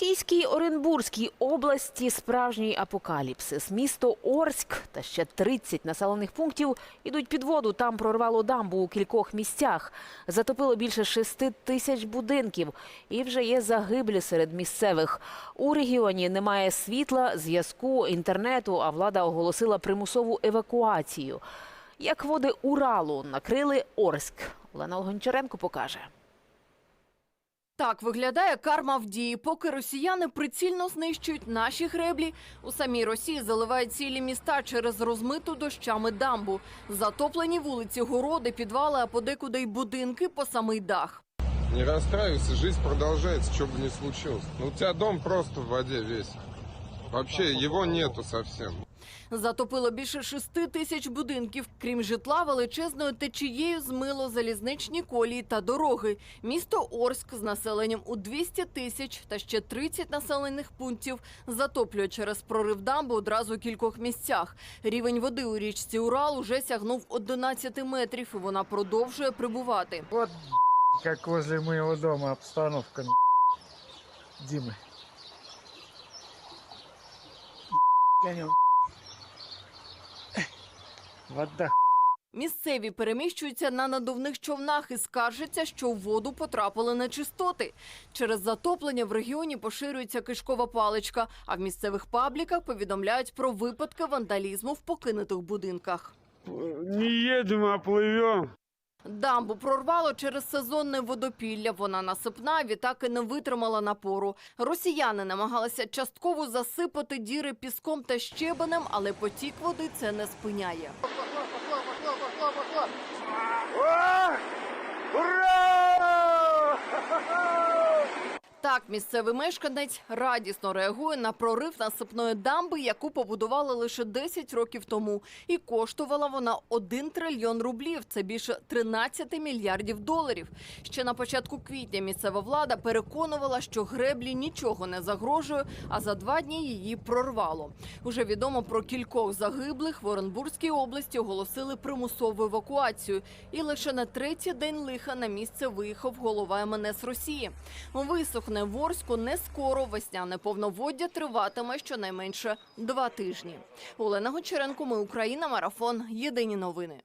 російській Оренбурзькій області справжній апокаліпсис. Місто Орськ та ще 30 населених пунктів ідуть під воду. Там прорвало дамбу у кількох місцях. Затопило більше 6 тисяч будинків. І вже є загиблі серед місцевих. У регіоні немає світла, зв'язку, інтернету, а влада оголосила примусову евакуацію. Як води Уралу накрили Орськ. Олена Гончаренко покаже. Так виглядає карма в дії. Поки росіяни прицільно знищують наші греблі, у самій Росії заливають цілі міста через розмиту дощами дамбу. Затоплені вулиці, городи, підвали, а подекуди й будинки по самий дах. Не расстраивайся, жизнь продолжается, что бы ни случилось. Ну, у тебя дом просто в воде весь. Вообще его нету совсем. Затопило більше шести тисяч будинків. Крім житла, величезною течією змило залізничні колії та дороги. Місто Орськ з населенням у 200 тисяч та ще 30 населених пунктів затоплює через прорив дамби одразу у кількох місцях. Рівень води у річці Урал уже сягнув 11 метрів, і вона продовжує прибувати. Вот как возле моего дома обстановка Димы. Вода. Місцеві переміщуються на надувних човнах і скаржаться, що в воду потрапили нечистоти. Через затоплення в регіоні поширюється кишкова паличка, а в місцевих пабліках повідомляють про випадки вандалізму в покинутих будинках. Не їдемо, а плывем. Дамбу прорвало через сезонне водопілля. Вона насипна, відтак і не витримала напору. Росіяни намагалися частково засипати діри піском та щебенем, але потік води це не спиняє. Так, місцевий мешканець радісно реагує на прорив насипної дамби, яку побудували лише 10 років тому. І коштувала вона 1 трильйон рублів. Це більше 13 мільярдів доларів. Ще на початку квітня місцева влада переконувала, що греблі нічого не загрожує, а за два дні її прорвало. Уже відомо про кількох загиблих в Оренбурзькій області оголосили примусову евакуацію. І лише на третій день лиха на місце виїхав голова МНС Росії. Висохне в Орську не скоро. Весняне повноводдя триватиме щонайменше два тижні. Олена Гончаренко, ми Україна, марафон. Єдині новини.